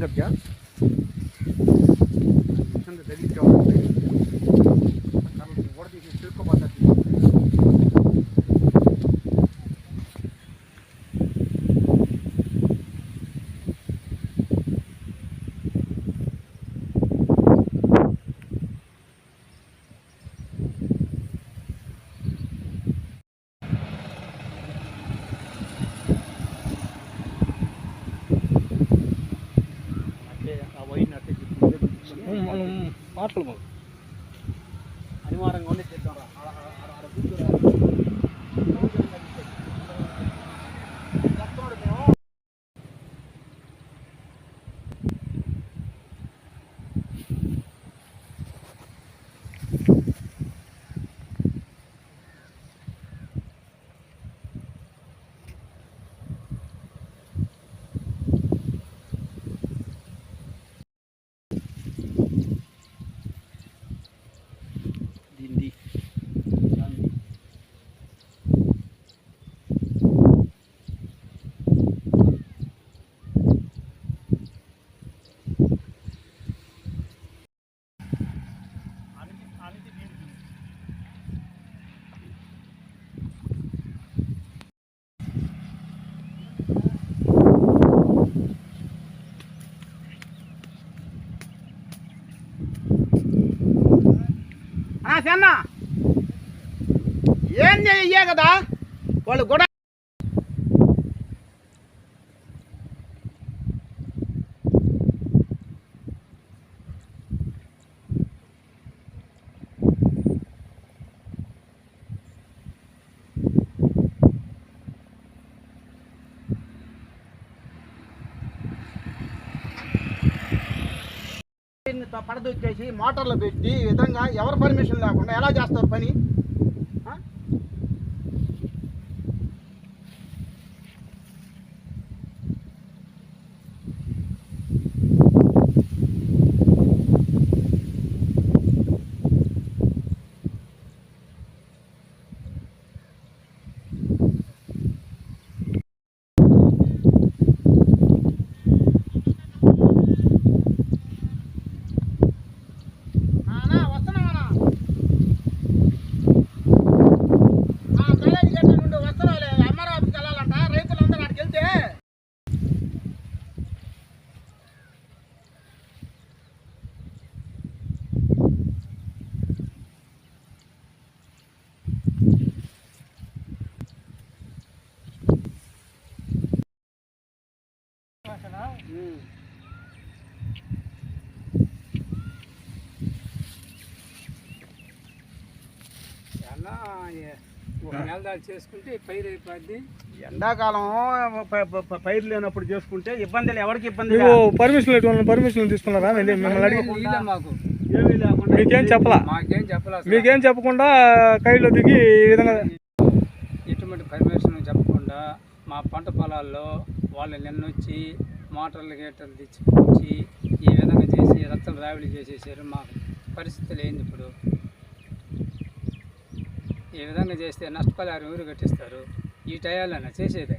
कर क्या మాటలు అనివారంగా ఉండే సెన్న ఏం చెయ్యే కదా వాళ్ళు కూడా పడదొచ్చేసి మోటార్లు పెట్టి విధంగా ఎవరు పర్మిషన్ లేకుండా ఎలా చేస్తారు పని? చేసుకుంటే పైరు అయిపోద్ది. ఎండాకాలం పైరు లేనప్పుడు చేసుకుంటే ఇబ్బందులు ఎవరికి ఇబ్బంది మీకు పర్మిషన్ పర్మిషన్ తీసుకున్నారా? మాకు. ఏమీ లేకుండా మీకేం చెప్పలా? మాకేం చెప్పాలి అసలు. మీకేం చెప్పకుండా కైలో దిగి ఈ విధంగా ఎటువంటి పర్మిషన్ చెప్పకుండా మా పంట పొలాల్లో వాళ్ళు నిన్న వచ్చి మోటార్లు గేటర్లు తెచ్చుకొచ్చి ఈ విధంగా చేసి రచ్చలు రావిడి చేసేసారు. మా పరిస్థితులు ఏంది ఇప్పుడు. ఈ విధంగా చేస్తే నష్టపరిహారం ఎవరు కట్టిస్తారు? ఈ టయాలన్నా చేసేదే.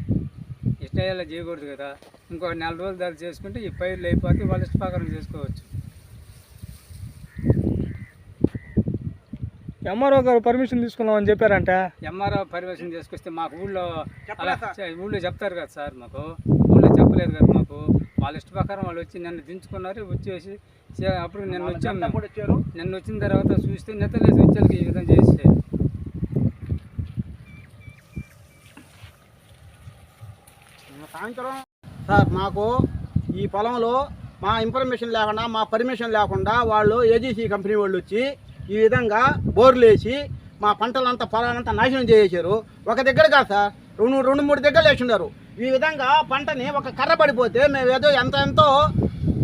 ఈ టయాల్లో చేయకూడదు కదా. ఇంకో నెల రోజులు దాకా చేసుకుంటే ఈ పైర్లు అయిపోతే వాళ్ళు ఇష్టప్రకారం చేసుకోవచ్చు. ఎంఆర్ఓ గారు పర్మిషన్ తీసుకున్నామని చెప్పారంట. ఎంఆర్ఓ పర్యవేక్షణ చేసుకొస్తే మాకు ఊళ్ళో అలా ఊళ్ళో చెప్తారు కదా సార్ మాకు. చెప్పలేదు కదా మాకు. వాళ్ళ ఇష్ట ప్రకారం వాళ్ళు వచ్చి నన్ను దించుకున్నారు వచ్చేసి అప్పుడు నిన్న వచ్చాం వాళ్ళంతా మేము. కూడా వచ్చారు. నిన్న వచ్చిన తర్వాత చూస్తే నిద్రలేసి వచ్చేకి ఈ విధంగా చేసేసారు. సాయంత్రం సార్ మాకు ఈ పొలంలో మా ఇన్ఫర్మేషన్ లేకుండా మా పర్మిషన్ లేకుండా వాళ్ళు ఏజీసీ కంపెనీ వాళ్ళు వచ్చి ఈ విధంగా బోర్లు వేసి మా పంటలంతా పొలాలంతా నాశనం చేసేసారు. ఒక దగ్గర కాదు సార్ రెండు రెండు మూడు దగ్గర వేసినారు ఈ విధంగా పంటని ఒక కర్ర పడిపోతే మేము ఏదో ఎంత ఎంతో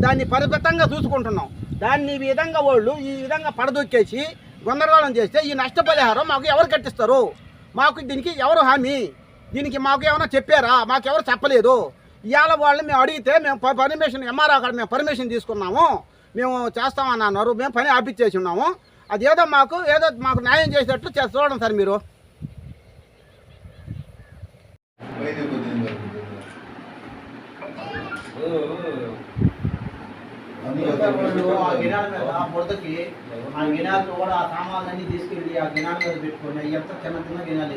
దాన్ని పరిమితంగా చూసుకుంటున్నాం. దాన్ని ఈ విధంగా వాళ్ళు ఈ విధంగా పడదొక్కేసి గందరగోళం చేస్తే ఈ నష్టపరిహారం మాకు ఎవరు కట్టిస్తారు? మాకు దీనికి ఎవరు హామీ? దీనికి మాకు ఏమైనా చెప్పారా? మాకు ఎవరు చెప్పలేదు? ఇవాళ వాళ్ళు మేము అడిగితే మేము పర్మిషన్ ఎంఆర్ఓ అక్కడ మేము పర్మిషన్ తీసుకున్నాము. మేము చేస్తామని అన్నారు. మేము పని ఆపిచ్చేసి ఉన్నాము. అది ఏదో మాకు ఏదో మాకు న్యాయం చేసేటట్లు చూడండి సార్ మీరు. మిగతా వాళ్ళు ఆ గినాల మీద ఆ బుడతకి ఆ గినాలతో కూడా ఆ సామాన్లన్నీ తీసుకెళ్ళి ఆ గినాల మీద పెట్టుకొని అవి ఎంత చిన్న చిన్న గినాలు.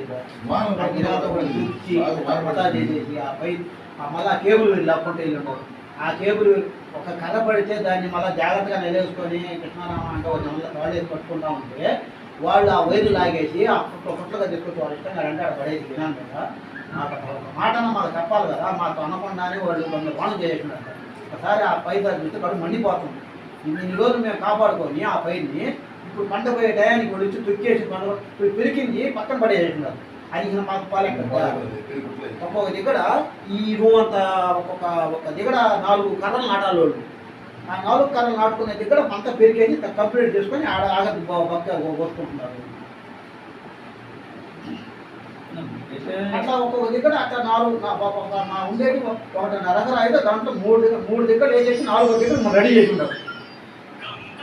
ఆ గినాలతో కూడా తుడిచి పతా చేసేసి ఆ పై ఆ మళ్ళీ ఆ కేబుల్ వెళ్ళి ఆ కేబుల్ ఒక కర్ర పడితే దాన్ని మళ్ళీ జాగ్రత్తగా నిలేసుకొని కృష్ణారామ అంటే ఒక నెల తాళేసి పట్టుకుంటా ఉంటే వాళ్ళు ఆ వైరు లాగేసి ఆ పుట్ల పుట్లగా తీసుకొచ్చి వాళ్ళు ఇష్టంగా రెండు ఆడ పడేది గినాల మీద. నాకు అసలు ఒక మాకు చెప్పాలి కదా మాకు అనకుండానే వాళ్ళు కొంత పనులు చేసినారు ఒకసారి ఆ పై దాని చూస్తే కడుపు మండిపోతుంది. ఇన్ని రోజులు మేము కాపాడుకొని ఆ పైరుని ఇప్పుడు పంట పోయే టయానికి వచ్చి తొక్కేసి పంట పెరికింది పెరిగింది పక్కన పడేసేసినారు. అది మాకు పాలెక్క ఒక్కొక్క దగ్గర ఈ రూమ్ అంత ఒక్కొక్క ఒక దగ్గర నాలుగు కర్రలు నాటాలి వాళ్ళు. ఆ నాలుగు కర్రలు నాటుకునే దగ్గర పంట పెరిగేసి కంప్లీట్ చేసుకొని ఆడ ఆగదు బక్క కోసుకుంటున్నారు అట్లా ఒక్కొక్క దగ్గర అట్లా నాలుగు నా- ఉండేది ఒక- ఒకటిన్నర అయితే దాంట్లో మూడు దగ్గర మూడు దగ్గర వేసేసి నాలుగు దగ్గర రెడీ చేసి ఉంటారు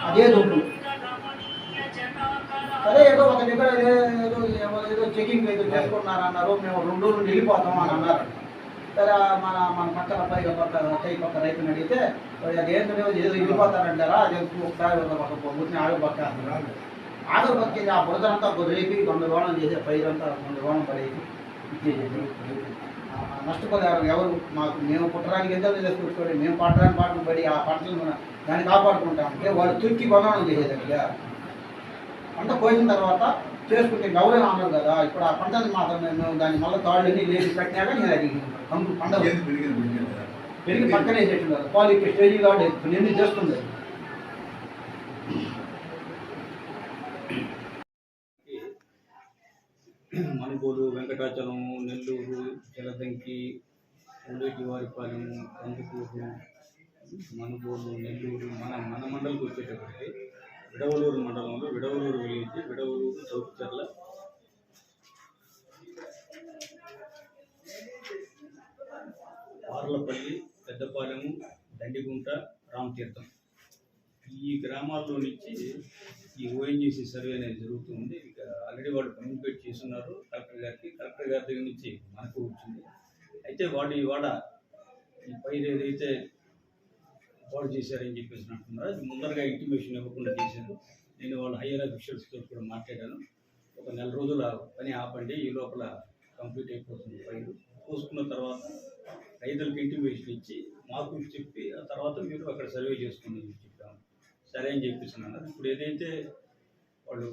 అదే దుడ్డు. సరే ఏదో ఒక దగ్గర ఏదో ఏదో చెకింగ్ ఏదో చేసుకున్నారన్నారు మేము రెండు రోజులు వెళ్ళిపోతాం అని అన్నారు. సరే మన మన పక్కన పై పక్క అత్తయ్య పక్క రైతుని అడిగితే "మరి అది ఏదో వెళ్ళిపోతారంటారా అది ఒకసారి ఒక పక్క కూర్చొని ఆడు పక్క ఆఖరి పక్క ఆ బురదంతా రేపి వంద గోళం చేసే పైరంతా వంద పడేది నష్టపరిహారం ఎవరు మాకు మేము పుట్టడానికి ఎంత చేసుకుంటుకోండి మేము పట్టడానికి పాటలు పడి ఆ పంటలను మన- దాన్ని కాపాడుకుంటాం. అంటే వాళ్ళు తుర్కి కొనడం చేసేదయ్యా పంట పోయిన తర్వాత చేసుకుంటే గౌరవం అన్నారు కదా ఇప్పుడు ఆ పంటని మాత్రం మేము దాన్ని మళ్ళీ తాళ్ళని లేచి పెట్టినాక నేను అది పంట పెరిగి పక్కనే చేస్తున్నారు పాలికి స్టేజీ కాబట్టి నిన్ను చేస్తుంది. మనుగోలు వెంకటాచలం నెల్లూరు జలదంకి ఉలేటివారిపాలెం కందుకూరు మనుగోలు నెల్లూరు మన మన మండలికి వచ్చేటప్పటికి విడవలూరు మండలంలో విడవలూరు విలేజ్ విడవలూరు చౌకచర్ల పార్లపల్లి పెద్దపాలెము దండిగుంట రామతీర్థం. ఈ గ్రామాల్లో నుంచి ఈ ఓఎన్జీసీ సర్వే అనేది జరుగుతుంది. ఇక ఆల్రెడీ వాళ్ళు కమ్యూనికేట్ చేస్తున్నారు. కలెక్టర్ గారికి కలెక్టర్ గారి దగ్గర నుంచి మనకు వచ్చింది. అయితే వాడు ఇవాడ ఈ పైరు ఏదైతే పాడు చేశారని చెప్పేసి అంటున్నారు. అది ముందరగా ఇంటిమేషన్ ఇవ్వకుండా చేశారు. నేను వాళ్ళ హయ్యర్ అఫీషియల్స్తో కూడా మాట్లాడాను. ఒక నెల రోజుల పని ఆపండి. ఈ లోపల కంప్లీట్ అయిపోతుంది పైరు పోసుకున్న తర్వాత రైతులకు ఇంటిమేషన్ ఇచ్చి మాకు చెప్పి ఆ తర్వాత మీరు అక్కడ సర్వే చేసుకుని సరే అని చెప్పేసి అన్నారు. ఇప్పుడు ఏదైతే వాళ్ళు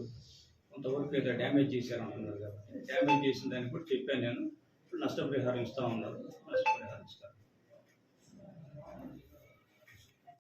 కొంతవరకు ఏదో డ్యామేజ్ చేశారంటున్నారు కాబట్టి డ్యామేజ్ చేసిన దాన్ని కూడా చెప్పాను నేను. ఇప్పుడు నష్టపరిహారం ఇస్తా ఉన్నారు. నష్టపరిహారం ఇస్తాను